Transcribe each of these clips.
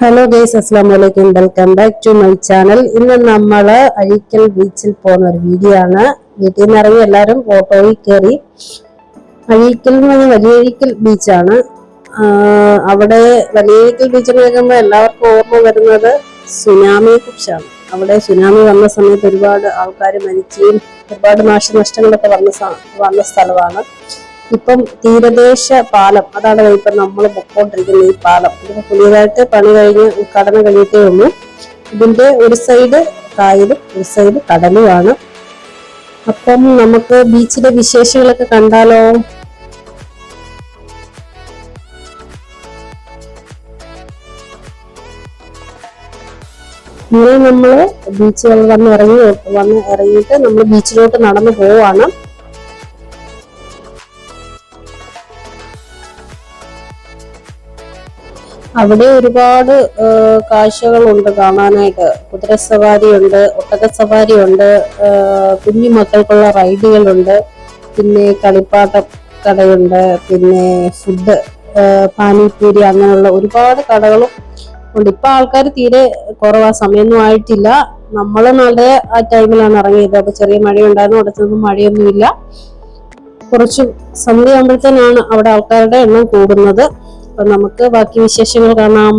Hello guys അസ്സാം വലൈക്കും welcome back to my channel ഇന്ന് നമ്മൾ അഴിക്കൽ ബീച്ചിൽ പോകുന്ന ഒരു വീഡിയോ ആണ്. വീട്ടിൽ നിന്ന് ഇറങ്ങി എല്ലാവരും ഓട്ടോയിൽ കയറി. അഴീക്കൽ എന്ന് പറഞ്ഞാൽ വലിയഴീക്കൽ ബീച്ചാണ് അവിടെ വലിയഴീക്കൽ ബീച്ച് എന്ന് കേൾക്കുമ്പോൾ എല്ലാവർക്കും ഓർമ്മ വരുന്നത് സുനാമിയെ കുറിച്ചാണ്. അവിടെ സുനാമി വന്ന സമയത്ത് ഒരുപാട് ആൾക്കാർ മരിക്കുകയും ഒരുപാട് നാശനഷ്ടങ്ങളൊക്കെ വന്ന വന്ന സ്ഥലമാണ്. ഇപ്പം തീരദേശ പാലം അതാണ് ഇപ്പം നമ്മൾ പൊക്കോണ്ടിരിക്കുന്ന ഈ പാലം. ഇതിപ്പോ പുതിയതായിട്ട് പണി കഴിഞ്ഞ് ഉദ്ഘാടനം കഴിഞ്ഞിട്ടേ ഉള്ളൂ. ഇതിന്റെ ഒരു സൈഡ് കായലും ഒരു സൈഡ് കടലുമാണ്. അപ്പം നമുക്ക് ബീച്ചിലെ വിശേഷങ്ങളൊക്കെ കണ്ടാലോ? ഇങ്ങനെ നമ്മൾ ബീച്ചുകൾ വന്ന് ഇറങ്ങി വന്ന് ഇറങ്ങിയിട്ട് നമ്മൾ ബീച്ചിലോട്ട് നടന്നു പോവാണ്. അവിടെ ഒരുപാട് കാഴ്ചകളുണ്ട് കാണാനായിട്ട്. കുതിര സവാരി ഉണ്ട് ഒട്ടക സവാരി ഉണ്ട് കുഞ്ഞു മക്കൾക്കുള്ള റൈഡുകളുണ്ട് പിന്നെ കളിപ്പാട്ട കടയുണ്ട് പിന്നെ ഫുഡ് പാനിപ്പൂരി അങ്ങനെയുള്ള ഒരുപാട് കടകളും ഉണ്ട്. ഇപ്പൊ ആൾക്കാർ തീരെ കുറവാ സമയമൊന്നും ആയിട്ടില്ല. നമ്മൾ നല്ല ആ ടൈമിലാണ് ഇറങ്ങിയത്. അപ്പൊ ചെറിയ മഴയുണ്ടായിരുന്നു ചെന്നപ്പോൾ മഴയൊന്നുമില്ല. കുറച്ച് സന്ധ്യയാകുമ്പോഴത്തേനാണ് അവിടെ ആൾക്കാരുടെ എണ്ണം കൂടുന്നത്. അപ്പൊ നമുക്ക് ബാക്കി വിശേഷങ്ങൾ കാണാം.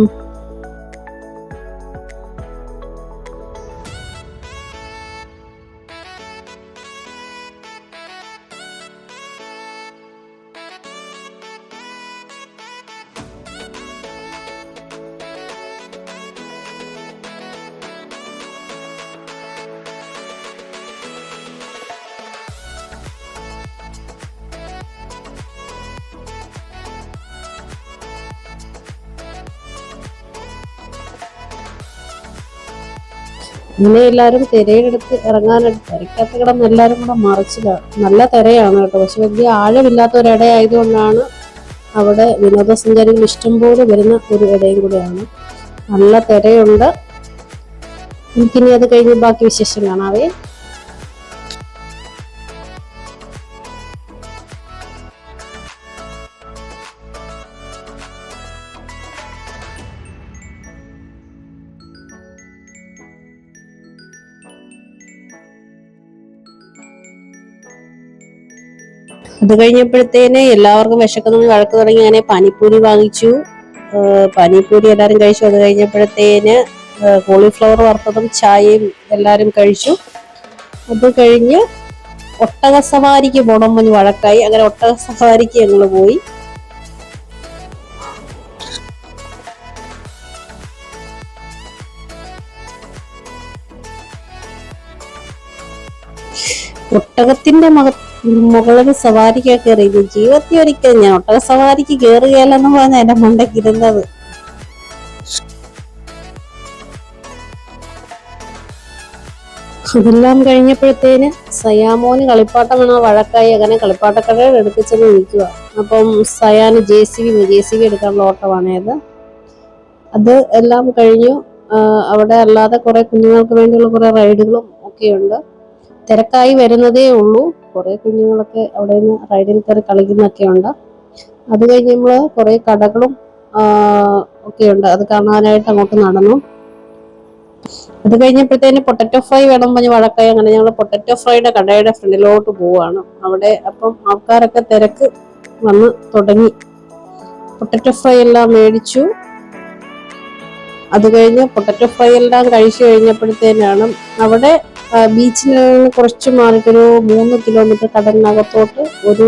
ഇങ്ങനെ എല്ലാവരും തിരയെടുത്ത് ഇറങ്ങാനായിട്ട് തിരക്കകത്ത് കിടന്ന് എല്ലാവരും കൂടെ മറിച്ചിലാണ് നല്ല തിരയാണ് കേട്ടോ. പക്ഷെ വലിയ ആഴമില്ലാത്ത ഒരു ഇട അവിടെ വിനോദസഞ്ചാരികൾ ഇഷ്ടംപോലെ വരുന്ന ഒരു ഇടയും കൂടെയാണ്. നല്ല തിരയുണ്ട്. എനിക്കിനി അത് കഴിഞ്ഞ് ബാക്കി വിശേഷം കാണാവേ. അത് കഴിഞ്ഞപ്പോഴത്തേന് എല്ലാവർക്കും വിശക്കുന്നു വഴക്ക് തുടങ്ങി അങ്ങനെ പാനിപ്പൂരി വാങ്ങിച്ചു. പാനിപ്പൂരി എല്ലാവരും കഴിച്ചു. അത് കഴിഞ്ഞപ്പോഴത്തേന് കോളിഫ്ലവർ വറുത്തതും ചായയും എല്ലാവരും കഴിച്ചു. അത് കഴിഞ്ഞ് ഒട്ടക സവാരിക്ക് പോണം മഞ്ഞ് വഴക്കായി. അങ്ങനെ ഒട്ടക സവാരിക്ക് ഞങ്ങൾ പോയി. ഒട്ടകത്തിന്റെ മക മുകളിൽ സവാരിക്ക് കയറിയത് ജീവിതത്തിൽ ഒരിക്കൽ ഞാൻ ഒട്ടക സവാരിക്ക് കയറുകയല്ലെന്ന് പറഞ്ഞ എന്റെ മണ്ടയ്ക്ക് ഇരുന്നത്. അതെല്ലാം കഴിഞ്ഞപ്പോഴത്തേന് സയാമോന് കളിപ്പാട്ടം വേണോ വഴക്കായി അങ്ങനെ കളിപ്പാട്ടക്കടയിൽ എടുപ്പിച്ചെന്ന് നിൽക്കുക അപ്പം സയാന് J C B J C B എടുക്കാനുള്ള ഓട്ടമാണേത് അത്. എല്ലാം കഴിഞ്ഞു. അവിടെ അല്ലാതെ കുറെ കുഞ്ഞുങ്ങൾക്ക് വേണ്ടിയുള്ള കുറെ റൈഡുകളും ഒക്കെയുണ്ട്. തിരക്കായി വരുന്നതേ ഉള്ളൂ. കുറെ കുഞ്ഞുങ്ങളൊക്കെ അവിടെ നിന്ന് റൈഡിൽ കയറി കളിക്കുന്നൊക്കെ ഉണ്ട്. അത് കഴിഞ്ഞ് നമ്മൾ കുറെ കടകളും ഒക്കെ ഉണ്ട്. അത് കാണാനായിട്ട് അങ്ങോട്ട് നടന്നു. അത് കഴിഞ്ഞപ്പോഴത്തേന് പൊട്ടറ്റോ ഫ്രൈ വേണം പറഞ്ഞ് വഴക്കായി. അങ്ങനെ ഞങ്ങൾ പൊട്ടറ്റോ ഫ്രൈയുടെ കടയുടെ ഫ്രണ്ടിലോട്ട് പോവുകയാണ് അവിടെ അപ്പം ആൾക്കാരൊക്കെ തിരക്ക് വന്ന് തുടങ്ങി. പൊട്ടറ്റോ ഫ്രൈ എല്ലാം മേടിച്ചു. അത് കഴിഞ്ഞ് പൊട്ടറ്റോ ഫ്രൈ എല്ലാം കഴിച്ചു കഴിഞ്ഞപ്പോഴത്തേനാണ് അവിടെ ബീച്ചിൽ നിന്ന് കുറച്ച് മാറിയിട്ടൊരു മൂന്ന് കിലോമീറ്റർ കടലിനകത്തോട്ട് ഒരു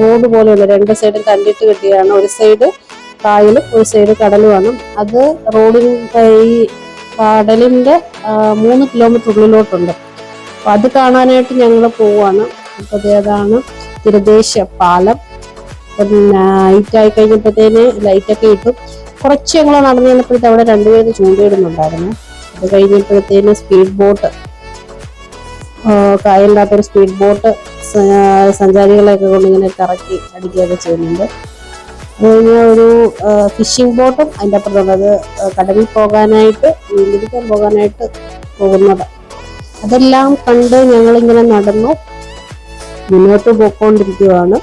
റോഡ് പോലെയുള്ള രണ്ട് സൈഡും കണ്ടിട്ട് കിട്ടിയാണ് ഒരു സൈഡ് കായലും ഒരു സൈഡ് കടലുമാണ്. അത് റോഡിൽ ഈ കടലിന്റെ മൂന്ന് കിലോമീറ്റർ ഉള്ളിലോട്ടുണ്ട്. അപ്പം അത് കാണാനായിട്ട് ഞങ്ങൾ പോവാണ്. അപ്പോൾ ഏതാണ് തീരദേശ പാലം. നൈറ്റ് ആയി കഴിഞ്ഞപ്പോഴത്തേന് ലൈറ്റൊക്കെ ഇട്ടു. കുറച്ച് ഞങ്ങൾ നടന്നു ചെന്നപ്പോഴത്തെ അവിടെ രണ്ടുപേര് ചൂണ്ടയിടുന്നുണ്ടായിരുന്നു. അത് കഴിഞ്ഞപ്പോഴത്തേന് സ്പീഡ് ബോട്ട് കായലിന്റെ ഒരു സ്പീഡ് ബോട്ട് സഞ്ചാരികളെയൊക്കെ കൊണ്ടിങ്ങനെ കറക്കി അടിക്കുകയൊക്കെ ചെയ്യുന്നുണ്ട്. അത് കഴിഞ്ഞ ഒരു ഫിഷിംഗ് ബോട്ടും അതിന്റെ അപ്പുറത്തുണ്ട്. അത് കടലിൽ പോകാനായിട്ട് മീൻപിടിക്കാൻ പോകാനായിട്ട് പോകുന്നത്. അതെല്ലാം കണ്ട് ഞങ്ങളിങ്ങനെ നടന്നു. മുന്നോട്ട് പോയിക്കൊണ്ടിരിക്കുകയാണ്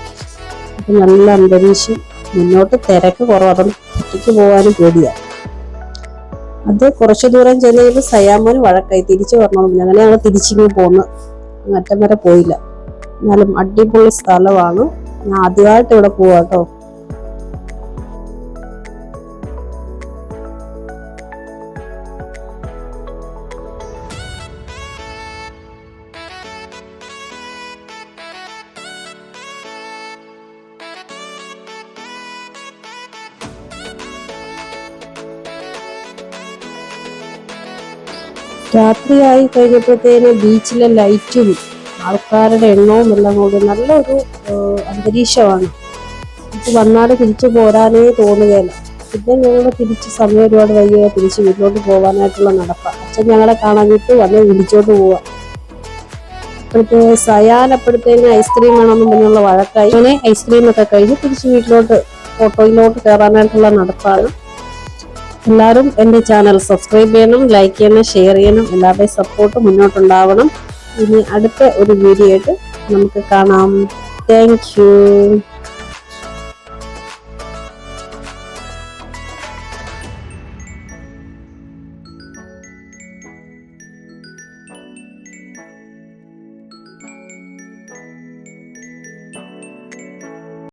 അപ്പം നല്ല അന്തരീക്ഷം. മുന്നോട്ട് തിരക്ക് കുറവ് ഒറ്റയ്ക്ക് പോകാനും പേടിയാണ് അത് കുറച്ച് ദൂരം ചെന്ന് സയാമോൻ വഴക്കായി. തിരിച്ചു വരണമെന്നില്ല. അങ്ങനെ ഞങ്ങൾ തിരിച്ചിങ്ങ് പോന്ന്. അറ്റം വരെ പോയില്ല. എന്നാലും അടിപൊളി സ്ഥലമാണ്. ഞാൻ ആദ്യമായിട്ട് ഇവിടെ പോവാ രാത്രിയായി കഴിഞ്ഞപ്പോഴത്തേന് ബീച്ചിലെ ലൈറ്റും ആൾക്കാരുടെ എണ്ണവും എല്ലാം കൊണ്ട് നല്ലൊരു അന്തരീക്ഷമാണ്. നമുക്ക് വന്നാൽ തിരിച്ചു പോരാനേ തോന്നുകയില്ല പിന്നെ ഞങ്ങൾ തിരിച്ച് സമയം ഒരുപാട് വൈകിയ തിരിച്ച് വീട്ടിലോട്ട് പോകാനായിട്ടുള്ള നടപ്പ. അച്ഛൻ ഞങ്ങളെ കാണാഞ്ഞിട്ട് വന്ന് വിളിച്ചോട്ട് പോവാ. അപ്പോഴത്തെ സയാൻ അപ്പോഴത്തേന് ഐസ്ക്രീം വേണമെന്നും പറഞ്ഞുള്ള വഴക്കായി. അങ്ങനെ ഐസ്ക്രീം ഒക്കെ കഴിഞ്ഞ് തിരിച്ച് വീട്ടിലോട്ട് ഓട്ടോയിലോട്ട് കയറാനായിട്ടുള്ള നടപ്പാണ്. എല്ലാവരും എന്റെ ചാനൽ സബ്സ്ക്രൈബ് ചെയ്യണം ലൈക്ക് ചെയ്യണം ഷെയർ ചെയ്യണം എല്ലാവരുടെയും സപ്പോർട്ട് മുന്നോട്ടുണ്ടാവണം. ഇനി അടുത്ത ഒരു വീഡിയോ ആയിട്ട് നമുക്ക് കാണാം. താങ്ക്